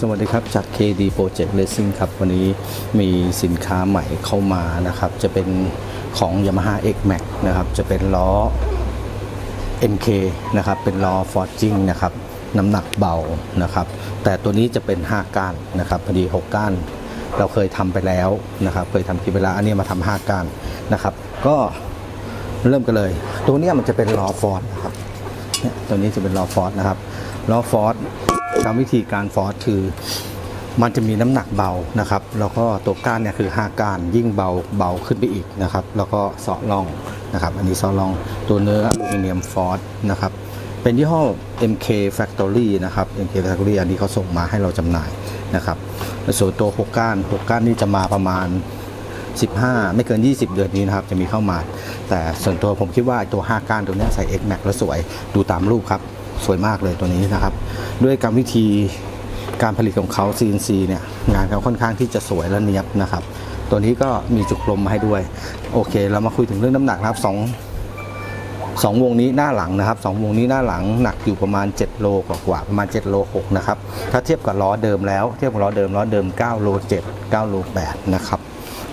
สวัสดีครับจาก KD Project Racing ครับ วันนี้มีสินค้าใหม่เข้ามานะครับ จะเป็นของ Yamaha X Max นะครับ จะเป็นล้อ MK นะครับ เป็นล้อ Forging นะครับ น้ำหนักเบานะครับ แต่ตัวนี้จะเป็น 5 ก้านนะครับ พอดี 6 ก้าน เราเคยทำไปแล้วนะครับ เคยทำคลิปไปแล้วอันนี้มาทำ5ก้านนะครับ ก็เริ่มกันเลย ตัวนี้มันจะเป็นล้อฟอร์ดนะครับเนี่ยตัวนี้จะเป็นล้อฟอร์ดนะครับล้อฟอร์ด กรรมวิธีการฟอร์ดคือ มันจะมีน้ำหนักเบานะครับ แล้วก็ตัวก้านเนี่ยคือ 5 ก้านยิ่งเบาเบาขึ้นไปอีกนะครับ แล้วก็สาะล่องนะครับ อันนี้สาะล่องตัวเนื้ออลูมิเนียมฟอร์ดนะครับเป็นยี่ห้อ MK Factory นะครับ MK Factory อันนี้เขาส่งมาให้เราจำหน่ายนะครับส่วนตัว6ก้าน6ก้านนี่จะมาประมาณ 15 ไม่เกิน 20 เดือนนี้นะครับ จะมีเข้ามา แต่ส่วนตัวผมคิดว่าตัว 5 ก้านตัวนี้ใส่ X Max แล้วสวยดูตามรูปครับ สวยมากเลยตัวนี้นะครับ ด้วยกรรมวิธีการผลิตของเขา CNC เนี่ยงานเขาค่อนข้างที่จะสวยและเนียบนะครับ ตัวนี้ก็มีจุกลมมาให้ด้วย โอเค เรามาคุยถึงเรื่องน้ำหนักนะครับสองสองวงนี้หน้าหลังนะครับสองวงนี้หน้าหลังหนักอยู่ประมาณ 7 โลกว่าประมาณ 7 โล6นะครับถ้าเทียบกับล้อเดิมแล้วเทียบกับล้อเดิมล้อเดิม9โล7 9โล8นะครับ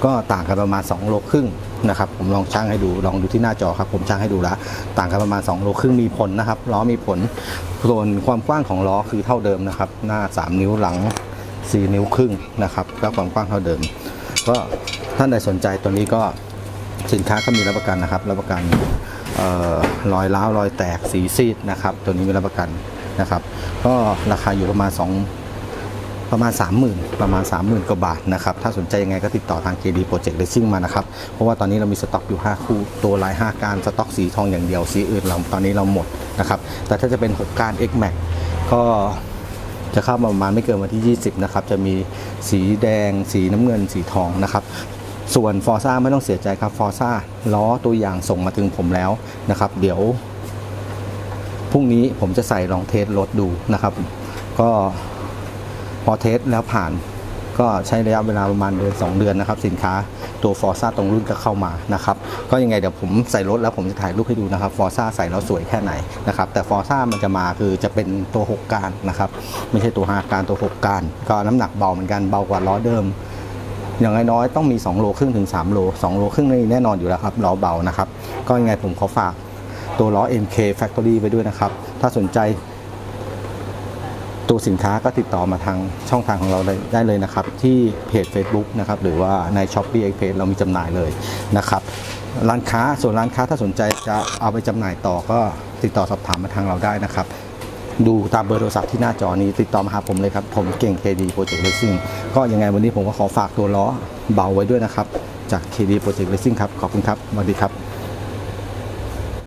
ก็ต่างกันประมาณ 2 โลครึ่งนะครับผมลองชั่งให้ดูลองดูที่หน้าจอครับ ผมชั่งให้ดูแล้วต่างกันประมาณ 2 โลครึ่งมีผลนะครับล้อมีผลส่วนความกว้างของล้อคือเท่าเดิมนะครับ หน้า 3 นิ้วหลัง 4 นิ้วครึ่งนะครับก็ความกว้างเท่าเดิม ก็ท่านใดสนใจตัวนี้ก็สินค้าก็มีรับประกันนะครับ รับประกันออรอยร้าวรอยแตกสีซีดนะครับ ตัวนี้มีรับประกันนะครับ ก็ราคาอยู่ประมาณ2 ประมาณ 30,000 ประมาณ 30,000 กว่าบาทนะครับ ถ้าสนใจยังไงก็ติดต่อทาง KD Project Racing มานะครับ เพราะว่าตอนนี้เรามีสต็อกอยู่ 5 คู่ ตัวลาย 5 การสต็อกสีทองอย่างเดียว สีอื่นเราตอนนี้เราหมดนะครับ แต่ถ้าจะเป็น 6 การ X Max ก็จะเข้ามาประมาณไม่เกินวันที่ 20 นะครับ จะมีสีแดง สีน้ำเงิน สีทองนะครับส่วนฟอร์ซ่าไม่ต้องเสียใจครับฟอร์ซ่าล้อตัวอย่างส่งมาถึงผมแล้วนะครับ เดี๋ยวพรุ่งนี้ผมจะใส่ลองเทสรถดูนะครับ ก็ พอเทสแล้วผ่านก็ใช้ระยะเวลาประมาณเดือน2 เดือนนะครับ สินค้าตัวฟอร์ซ่าตรงรุ่นก็เข้ามานะครับก็ยังไงเดี๋ยวผมใส่รถแล้วผมจะถ่ายรูปให้ดูนะครับฟอร์ซ่าใส่แล้วสวยแค่ไหนนะครับแต่ฟอร์ซ่ามันจะมาคือจะเป็นตัว 6 การนะครับ ไม่ใช่ตัว 5 การตัว 6 การ ก็น้ำหนักเบาเหมือนกันเบากว่าล้อเดิม อย่างน้อยๆต้องมี 2 โลครึ่งถึง 3 โล 2 โลครึ่งนี่แน่นอนอยู่แล้วครับล้อเบานะครับก็ยังไงผมขอฝากตัวล้อ MK Factory ไว้ด้วยนะครับถ้าสนใจ ตัวสินค้าก็ติดต่อมาทางช่องทางของเราได้ไดเลยนะครับ ที่เพจ Facebook นะครับหรือว่าใน s h อ p e e เพจเรามีจำหน่ายเลยนะครับร้านค้าส่วนร้านค้าถ้าสนใจจะเอาไปจำหน่ายต่อก็ติดต่อสอบถามมาทางเราได้นะครับ ดูตามเบอร์โทรศัพท์ที่หน้าจอนี้ติดต่อมาหาผมเลยครับ ผมเก่ง KD Project Racing ก็ยังไงวันนี้ผมก็ขอฝากตัวล้อเบาไว้ด้วยนะครับ จาก KD Project Racing ครับ ขอบคุณครับสวัสดีครับ